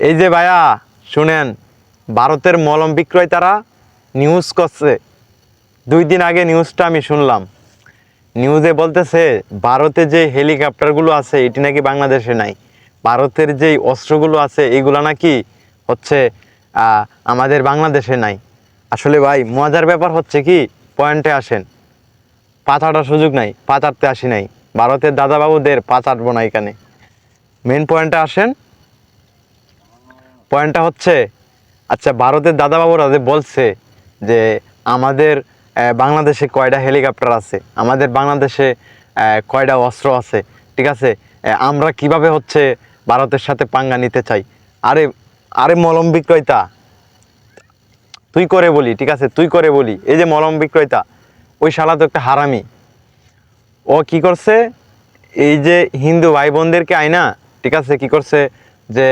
এই যে ভাইয়া, শুনেন, ভারতের মলম বিক্রেতারা নিউজ করছে। দুই দিন আগে নিউজটা আমি শুনলাম। নিউজে বলতেছে, ভারতে যে হেলিকপ্টারগুলো আছে, এটি নাকি বাংলাদেশে নাই। ভারতের যেই অস্ত্রগুলো আছে, এগুলো নাকি হচ্ছে আমাদের বাংলাদেশে নাই। আসলে ভাই, মজার ব্যাপার হচ্ছে কি, পয়েন্টে আসেন। পাচাটার সুযোগ নাই, পাচারতে আসি নাই। ভারতের দাদাবাবুদের পাচারবো না এখানে। মেন পয়েন্টে আসেন। পয়েন্টটা হচ্ছে আচ্ছা ভারতের দাদাবাবুরা যে বলছে যে আমাদের বাংলাদেশে কয়টা হেলিকপ্টার আছে, আমাদের বাংলাদেশে কয়টা অস্ত্র আছে, ঠিক আছে? আমরা কীভাবে হচ্ছে ভারতের সাথে পাঙ্গা নিতে চাই? আরে আরে মলম বিক্রয়তা তুই করে বলি, ঠিক আছে? তুই করে বলি। এই যে মলম বিক্রয়তা ওই শালা তো একটা হারামি। ও কি করছে? এই যে হিন্দু ভাই বোনদেরকে আইনা, ঠিক আছে? কি করছে? যে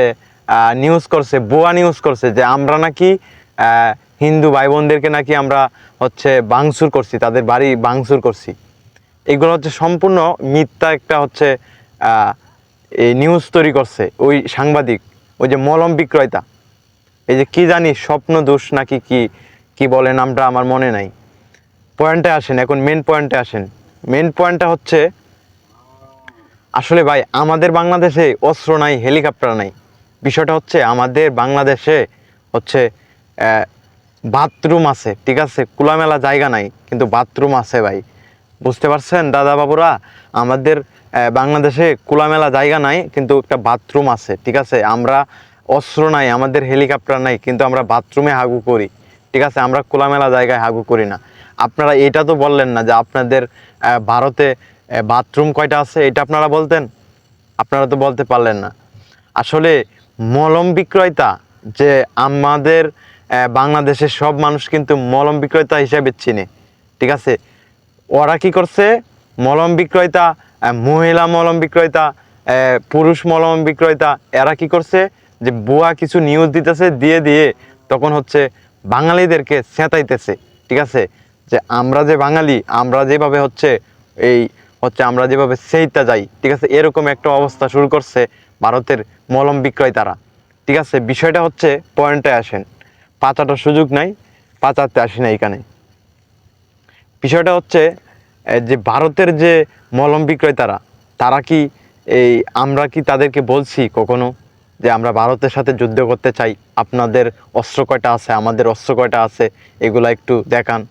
নিউজ করছে বোয়া নিউজ করছে যে আমরা নাকি হিন্দু ভাই বোনদেরকে নাকি আমরা হচ্ছে বাংসুর করছি, তাদের বাড়ি বাংসুর করছি। এগুলো হচ্ছে সম্পূর্ণ মিথ্যা একটা হচ্ছে নিউজ তৈরি করছে, ওই সাংবাদিক, ওই যে মলম বিক্রয়তা। এই যে কি জানি স্বপ্ন দোষ নাকি কি কি বলে নামটা আমার মনে নাই। পয়েন্টে আসেন, এখন মেন পয়েন্টে আসেন। মেন পয়েন্টটা হচ্ছে, আসলে ভাই, আমাদের বাংলাদেশে অস্ত্র নাই, হেলিকপ্টার নাই। বিষয়টা হচ্ছে আমাদের বাংলাদেশে হচ্ছে বাথরুম আছে, ঠিক আছে? খোলামেলা জায়গা নাই, কিন্তু বাথরুম আছে ভাই। বুঝতে পারছেন দাদা বাবুরা আমাদের বাংলাদেশে খোলামেলা জায়গা নাই, কিন্তু একটা বাথরুম আছে, ঠিক আছে? আমরা অস্ত্র নাই, আমাদের হেলিকপ্টার নাই, কিন্তু আমরা বাথরুমে হাগু করি, ঠিক আছে? আমরা খোলামেলা জায়গায় হাগু করি না। আপনারা এটা তো বললেন না যে আপনাদের ভারতে বাথরুম কয়টা আছে, এটা আপনারা বলতেন? আপনারা তো বলতে পারলেন না। আসলে মলম বিক্রয়তা যে আমাদের বাংলাদেশের সব মানুষ কিন্তু মলম বিক্রয়তা হিসাবে চিনে, ঠিক আছে? ওরা কি করছে? মলম বিক্রয়তা মহিলা মলম বিক্রয়তা পুরুষ মলম বিক্রয়তা এরা কি করছে? যে বুয়া কিছু নিউজ দিতেছে, দিয়ে দিয়ে তখন হচ্ছে বাঙালিদেরকে চেঁতাইতেছে ঠিক আছে? যে আমরা যে বাঙালি, আমরা যেভাবে হচ্ছে এই, হচ্ছে আমরা যেভাবে সেইটা যাই, ঠিক আছে? এরকম একটা অবস্থা শুরু করছে ভারতের মলম বিক্রয় তারা ঠিক আছে? বিষয়টা হচ্ছে পয়েন্টে আসেন। পাচাটার সুযোগ নাই পাচাতে আসি না এখানে। বিষয়টা হচ্ছে যে ভারতের যে মলম বিক্রেতারা, তারা কি এই, আমরা কি তাদেরকে বলছি কখনো যে আমরা ভারতের সাথে যুদ্ধ করতে চাই? আপনাদের অস্ত্র কয়টা আছে? আমাদের অস্ত্র কয়টা আছে? এগুলা একটু দেখান।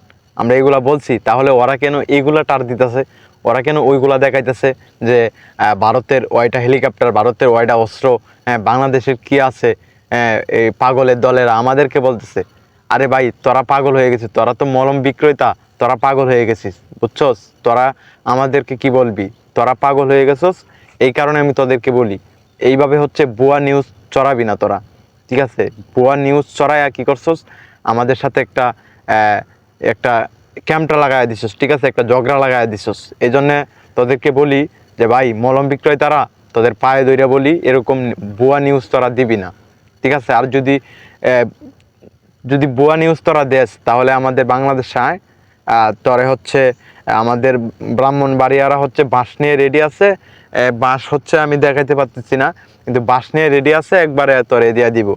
আমরা এগুলা বলছি, তাহলে ওরা কেন এইগুলা টার দিতেছে? ওরা কেন ওইগুলা দেখাইতেছে যে ভারতের ওয়াইটা হেলিকপ্টার ভারতের ওয়াইটা অস্ত্র হ্যাঁ, বাংলাদেশের কি আছে হ্যাঁ, এই পাগলের দলেরা আমাদেরকে বলতেছে। আরে ভাই তোরা পাগল হয়ে গেছিস তোরা তো মলম বিক্রেতা তোরা পাগল হয়ে গেছিস বুঝছস? তোরা আমাদেরকে কি বলবি? তোরা পাগল হয়ে গেছস? এই কারণে আমি তোদেরকে বলি এইভাবে হচ্ছে ভুয়া নিউজ চড়াবি না তোরা ঠিক আছে? ভুয়া নিউজ চড়াইয়া কি করছস? আমাদের সাথে একটা একটা ক্যাম্পটা লাগাই দিছস, ঠিক আছে? একটা ঝগড়া লাগাই দিছস। এই জন্যে তোদেরকে বলি যে, ভাই, মলম বিক্রেতারা তোদের পায়ে দইরা বলি, এরকম ভুয়া নিউজ তোরা দিবি না। ঠিক আছে? আর যদি যদি বুয়া নিউজ তোরা দেশ তাহলে আমাদের বাংলাদেশ আয়। তোরে হচ্ছে, আমাদের ব্রাহ্মণ বাড়িয়ারা হচ্ছে বাঁশ নিয়ে রেডি আছে। বাঁশ হচ্ছে আমি দেখাইতে পারতেছি না, কিন্তু বাঁশ নিয়ে রেডি আছে, একবারে তোরে দিয়া দিব।